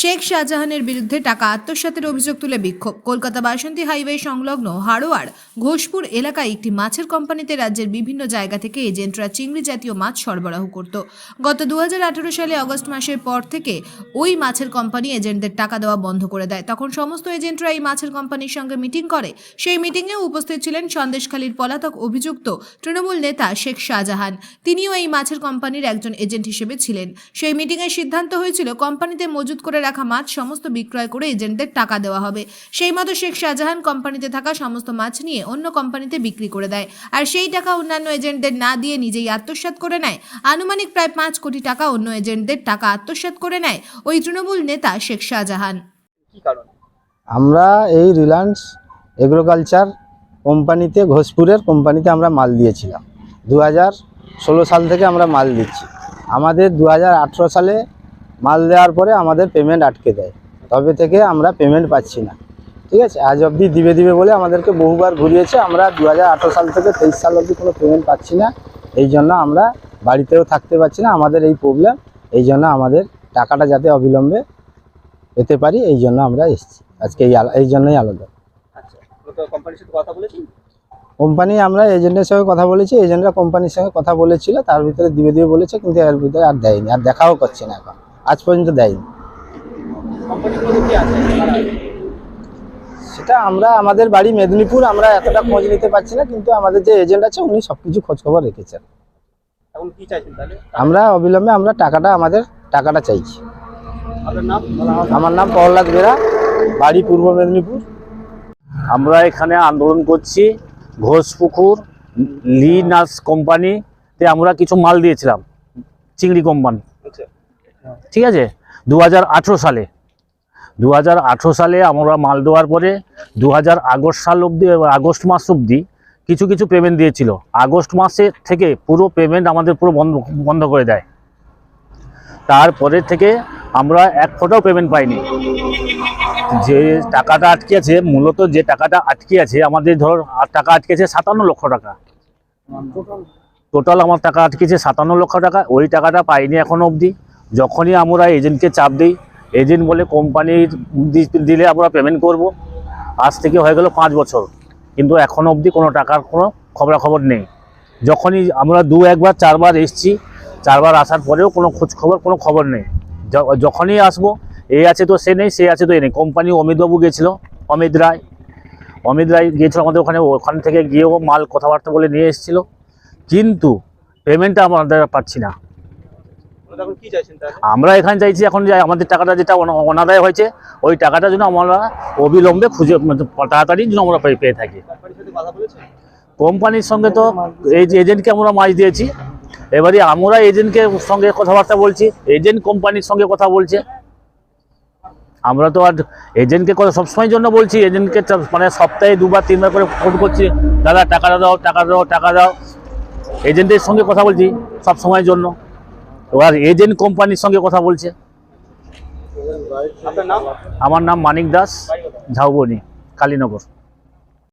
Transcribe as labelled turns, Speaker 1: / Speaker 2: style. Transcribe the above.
Speaker 1: শেখ শাহজাহানের বিরুদ্ধে টাকা আত্মসাতের অভিযোগ তুলে বিক্ষোভ। কলকাতা বাসন্তী হাইওয়ে সংলগ্ন হাড়োয়ার ঘোষপুর এলাকায় একটি মাছের কোম্পানিতে রাজ্যের বিভিন্ন জায়গা থেকে এজেন্টরা চিংড়ি জাতীয় মাছ সরবরাহ করত। গত দু হাজার আঠেরো সালে অগস্ট মাসের পর থেকে ওই মাছের কোম্পানি এজেন্টদের টাকা দেওয়া বন্ধ করে দেয়। তখন সমস্ত এজেন্টরা এই মাছের কোম্পানির সঙ্গে মিটিং করে। সেই মিটিংয়ে উপস্থিত ছিলেন সন্দেশখালীর পলাতক অভিযুক্ত তৃণমূল নেতা শেখ শাহজাহান। তিনিও এই মাছের কোম্পানির একজন এজেন্ট হিসেবে ছিলেন। সেই মিটিংয়ে সিদ্ধান্ত হয়েছিল কোম্পানিতে মজুত করে রাখা মাছ সমস্ত বিক্রয় করে এজেন্টদের টাকা দেওয়া হবে। সেই মতো শেখ শাহজাহান কোম্পানিতে থাকা সমস্ত মাছ নিয়ে অন্য কোম্পানিতে বিক্রি করে দেয়। আর সেই টাকা অন্যান্য এজেন্টদের না দিয়ে নিজেই আত্মসাৎ করে নেয়। আনুমানিক প্রায় পাঁচ কোটি টাকা অন্য এজেন্টদের টাকা আত্মসাৎ করে নেয় ওই তৃণমূল নেতা শেখ শাহজাহান।
Speaker 2: কি কারণ?
Speaker 3: আমরা এই রিলায়েন্স এগ্রোকালচার কোম্পানিতে ঘোষপুরের কোম্পানিতে আমরা মাল দিয়েছিলাম। দু হাজার ষোলো সাল থেকে আমরা মাল দিচ্ছি। আমাদের দু হাজার আঠেরো সালে মাল দেওয়ার পরে আমাদের পেমেন্ট আটকে দেয়। তবে থেকে আমরা পেমেন্ট পাচ্ছি না। ঠিক আছে? আজ অবধি দিবে দিবে বলে আমাদেরকে বহুবার ঘুরিয়েছে। আমরা দু হাজার আঠেরো সাল থেকে তেইশ সাল অবধি কোনো পেমেন্ট পাচ্ছি না। এই জন্য আমরা বাড়িতেও থাকতে পারছি না। আমাদের এই প্রবলেম এই জন্য আমাদের টাকাটা যাতে অবিলম্বে পেতে পারি এই জন্য আমরা এসেছি। আজকে এই এই জন্যই আলাদা
Speaker 2: আচ্ছা তো কোম্পানির সাথে কথা বলেছেন?
Speaker 3: কোম্পানি আমরা এজেন্টের সঙ্গে কথা বলেছি। এজেন্টরা কোম্পানির সঙ্গে কথা বলেছিল। তার ভিতরে দিবে দিবে বলেছে কিন্তু এর ভিতরে আর দেয়নি। আর দেখাও করছে না এখন। আজ পর্যন্ত দেয়নি? সেটা আমরা আমাদের বাড়ি মেদিনীপুর আমরা এতটা খোঁজ নিতে পারছি না কিন্তু আমাদের যে এজেন্ট আছে উনি সব কিছু খোঁজ খবর রেখেছেন।
Speaker 2: এখন কি চাইছেন তাহলে?
Speaker 3: আমরা অবিলম্বে আমরা টাকাটা আমাদের টাকাটা চাইছি। আমার নাম প্রহ্লাদ বেরা বাড়ি পূর্ব মেদিনীপুর।
Speaker 4: আমরা এখানে আন্দোলন করছি ঘোষপুকুর লি নার্স কোম্পানিতে আমরা কিছু মাল দিয়েছিলাম চিংড়ি কোম্পানি। ঠিক আছে? দু হাজার আঠেরো সালে। দু হাজার আঠেরো সালে আমরা মাল দেওয়ার পরে দু হাজার আগস্ট সাল অবধি আগস্ট মাস অবধি কিছু কিছু পেমেন্ট দিয়েছিল। আগস্ট মাসে থেকে পুরো পেমেন্ট আমাদের পুরো বন্ধ বন্ধ করে দেয়। তারপরে থেকে আমরা এক ফোটাও পেমেন্ট পাইনি। যে টাকাটা আটকে আছে মূলত যে টাকাটা আটকে আছে আমাদের ধর টাকা আটকে আছে সাতান্ন লক্ষ টাকা। টোটাল? আমার টাকা আটকেছে সাতান্ন লক্ষ টাকা ওই টাকাটা পাইনি এখনও অবধি। যখনই আমরা এজেন্টকে চাপ দিই এজেন্ট বলে কোম্পানির দিলে আমরা পেমেন্ট করব। আজ থেকে হয়ে গেল পাঁচ বছর। কিন্তু এখনও অবধি কোনো টাকার কোনো খবরাখবর নেই। যখনই আমরা দু, একবার, চারবার এসছি, চারবার আসার পরেও কোনো খোঁজ খবর কোনো খবর নেই। যখনই আসব, এ আছে তো সে নেই, সে আছে তো এ নেই। কোম্পানি অমিতবাবু গেছিল, অমিত রায়। অমিত রায় গিয়েছিল আমাদের ওখানে, ওখান থেকে গিয়েও মাল কথাবার্তা বলে নিয়ে এসেছিল। কিন্তু পেমেন্টটা আমাদের পাচ্ছি না। আমরা এখানে চাইছি এখন যে আমাদের টাকাটা যেটা অনাদায় হয়েছে ওই টাকাটা যেন আমরা অবিলম্বে খুঁজে মানে তাড়াতাড়ি যেন আমরা পেয়ে থাকি।
Speaker 2: কোম্পানির
Speaker 4: সঙ্গে তো এই যে এজেন্টকে আমরা মাছ দিয়েছি। এবারে আমরা এজেন্টকে সঙ্গে কথাবার্তা বলছি এজেন্ট কোম্পানির সঙ্গে কথা বলছে। আমরা তো আর এজেন্টকে কথা সবসময়ের জন্য বলছি এজেন্টকে মানে সপ্তাহে দুবার তিনবার করে ফোন করছি দাদা টাকাটা দাও টাকা দাও টাকা দাও। এজেন্টের সঙ্গে কথা বলছি সব সময়ের জন্য। এবার এজেন্ট কোম্পানির সঙ্গে কথা বলছে। আমার নাম মানিক দাস ঝাউবনি কালীনগর।